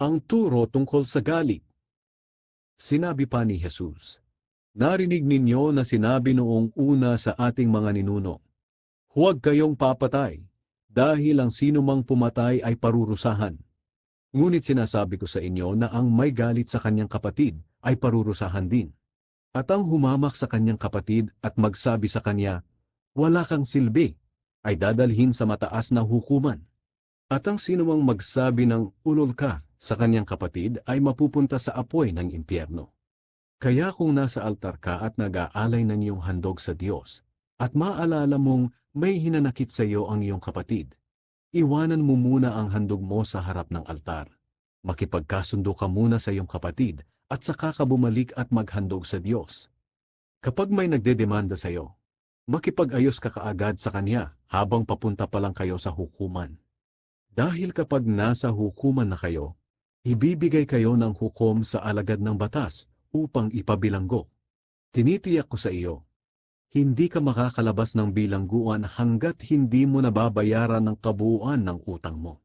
Ang turo tungkol sa galit. Sinabi pa ni Jesus, Narinig ninyo na sinabi noong una sa ating mga ninuno, Huwag kayong papatay, dahil ang sino mang pumatay ay parurusahan. Ngunit sinasabi ko sa inyo na ang may galit sa kanyang kapatid ay parurusahan din. At ang humamak sa kanyang kapatid at magsabi sa kanya, Wala kang silbi, ay dadalhin sa mataas na hukuman. At ang sinumang magsabi ng ulol ka sa kanyang kapatid ay mapupunta sa apoy ng impyerno. Kaya kung nasa altar ka at nag-aalay ng iyong handog sa Diyos, at maalala mong may hinanakit sa iyo ang iyong kapatid, iwanan mo muna ang handog mo sa harap ng altar. Makipagkasundo ka muna sa iyong kapatid at saka ka bumalik at maghandog sa Diyos. Kapag may nagdedemanda sa iyo, makipag-ayos ka kaagad sa kanya habang papunta pa lang kayo sa hukuman. Dahil kapag nasa hukuman na kayo, ibibigay kayo ng hukom sa alagad ng batas upang ipabilanggo. Tinitiyak ko sa iyo, hindi ka makakalabas ng bilangguan hanggat hindi mo nababayaran ng kabuuan ng utang mo.